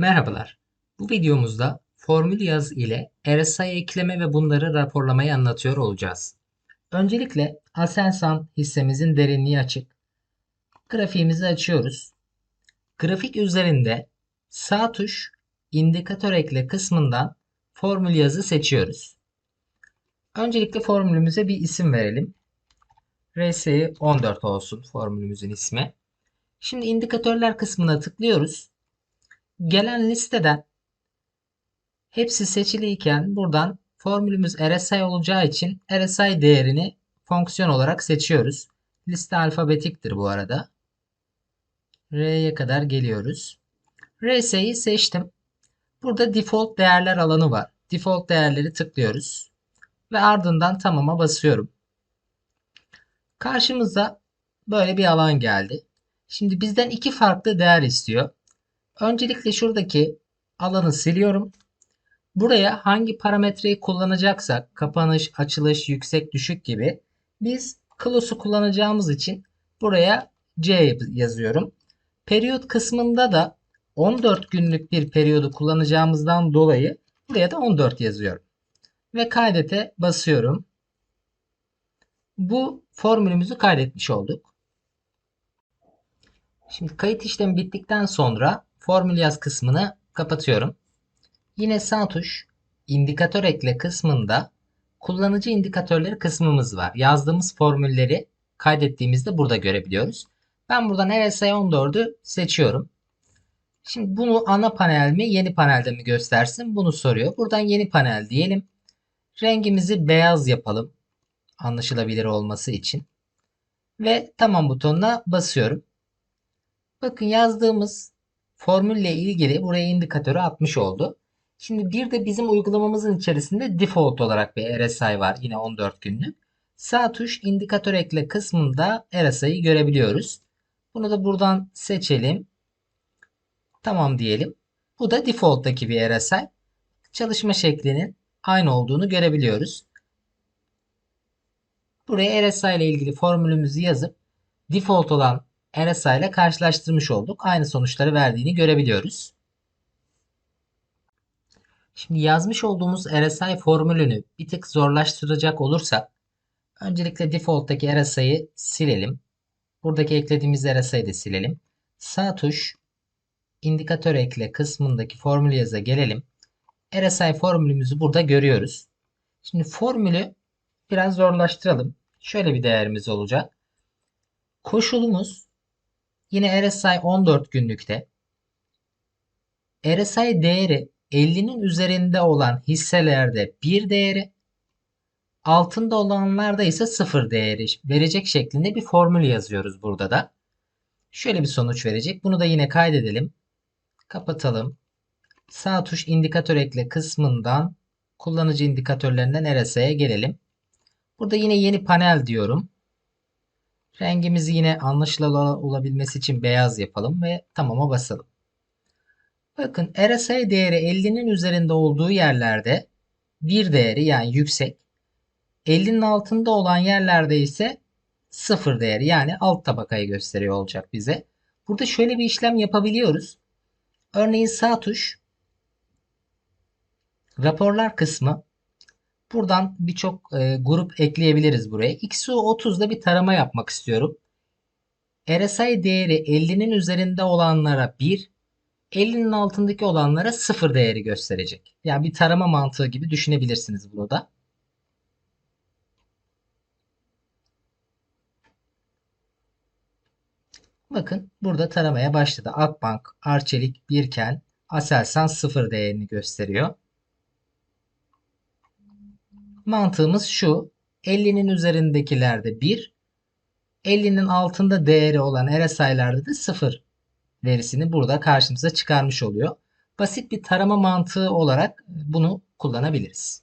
Merhabalar. Bu videomuzda formül yaz ile RSI ekleme ve bunları raporlamayı anlatıyor olacağız. Öncelikle Aselsan hissemizin derinliği açık. Grafiğimizi açıyoruz. Grafik üzerinde sağ tuş indikatör ekle kısmından formül yazı seçiyoruz. Öncelikle formülümüze bir isim verelim. RSI 14 olsun formülümüzün ismi. Şimdi indikatörler kısmına tıklıyoruz gelen listeden hepsi seçiliyken buradan formülümüz RSI olacağı için RSI değerini fonksiyon olarak seçiyoruz. Liste alfabetiktir bu arada. R'ye kadar geliyoruz. RSI'yi seçtim. Burada default değerler alanı var. Default değerleri tıklıyoruz. Ve ardından tamama basıyorum. Karşımıza böyle bir alan geldi. Şimdi bizden iki farklı değer istiyor. Öncelikle şuradaki alanı siliyorum. Buraya hangi parametreyi kullanacaksak kapanış, açılış, yüksek, düşük gibi biz close'u kullanacağımız için buraya C yazıyorum. Periyot kısmında da 14 günlük bir periyodu kullanacağımızdan dolayı buraya da 14 yazıyorum. Ve kaydete basıyorum. Bu formülümüzü kaydetmiş olduk. Şimdi kayıt işlemi bittikten sonra formül yaz kısmını kapatıyorum. Yine sağ tuş indikatör ekle kısmında kullanıcı indikatörleri kısmımız var. Yazdığımız formülleri kaydettiğimizde burada görebiliyoruz. Ben buradan RSI14'ü seçiyorum. Şimdi bunu ana panel mi yeni panelde mi göstersin bunu soruyor. Buradan yeni panel diyelim. Rengimizi beyaz yapalım. Anlaşılabilir olması için. Ve tamam butonuna basıyorum. Bakın yazdığımız formülle ilgili buraya indikatörü atmış oldu. Şimdi bir de bizim uygulamamızın içerisinde default olarak bir RSI var. Yine 14 günlük. Sağ tuş indikatör ekle kısmında RSI'yi görebiliyoruz. Bunu da buradan seçelim. Tamam diyelim. Bu da default'taki bir RSI. Çalışma şeklinin aynı olduğunu görebiliyoruz. Buraya RSI ile ilgili formülümüzü yazıp default olan RSI ile karşılaştırmış olduk. Aynı sonuçları verdiğini görebiliyoruz. Şimdi yazmış olduğumuz RSI formülünü bir tık zorlaştıracak olursak öncelikle default'taki RSI'yi silelim. Buradaki eklediğimiz RSI'yi de silelim. Sağ tuş indikatör ekle kısmındaki formül yaza gelelim. RSI formülümüzü burada görüyoruz. Şimdi formülü biraz zorlaştıralım. Şöyle bir değerimiz olacak. Koşulumuz Yine RSI 14 günlükte. RSI değeri 50'nin üzerinde olan hisselerde 1 değeri, altında olanlarda ise 0 değeri verecek şeklinde bir formül yazıyoruz burada da. Şöyle bir sonuç verecek. Bunu da yine kaydedelim. Kapatalım. Sağ tuş indikatör ekle kısmından kullanıcı indikatörlerinden RSI'ye gelelim. Burada yine yeni panel diyorum. Rengimizi yine anlaşılır olabilmesi için beyaz yapalım ve tamama basalım. Bakın RSI değeri 50'nin üzerinde olduğu yerlerde bir değeri yani yüksek. 50'nin altında olan yerlerde ise sıfır değeri yani alt tabakayı gösteriyor olacak bize. Burada şöyle bir işlem yapabiliyoruz. Örneğin sağ tuş raporlar kısmı Buradan birçok e, grup ekleyebiliriz buraya. XU30'da bir tarama yapmak istiyorum. RSI değeri 50'nin üzerinde olanlara 1, 50'nin altındaki olanlara 0 değeri gösterecek. Yani bir tarama mantığı gibi düşünebilirsiniz bunu da. Bakın burada taramaya başladı. Akbank, Arçelik, Birken, Aselsan 0 değerini gösteriyor. Mantığımız şu. 50'nin üzerindekilerde 1, 50'nin altında değeri olan RSI'lerde de 0 verisini burada karşımıza çıkarmış oluyor. Basit bir tarama mantığı olarak bunu kullanabiliriz.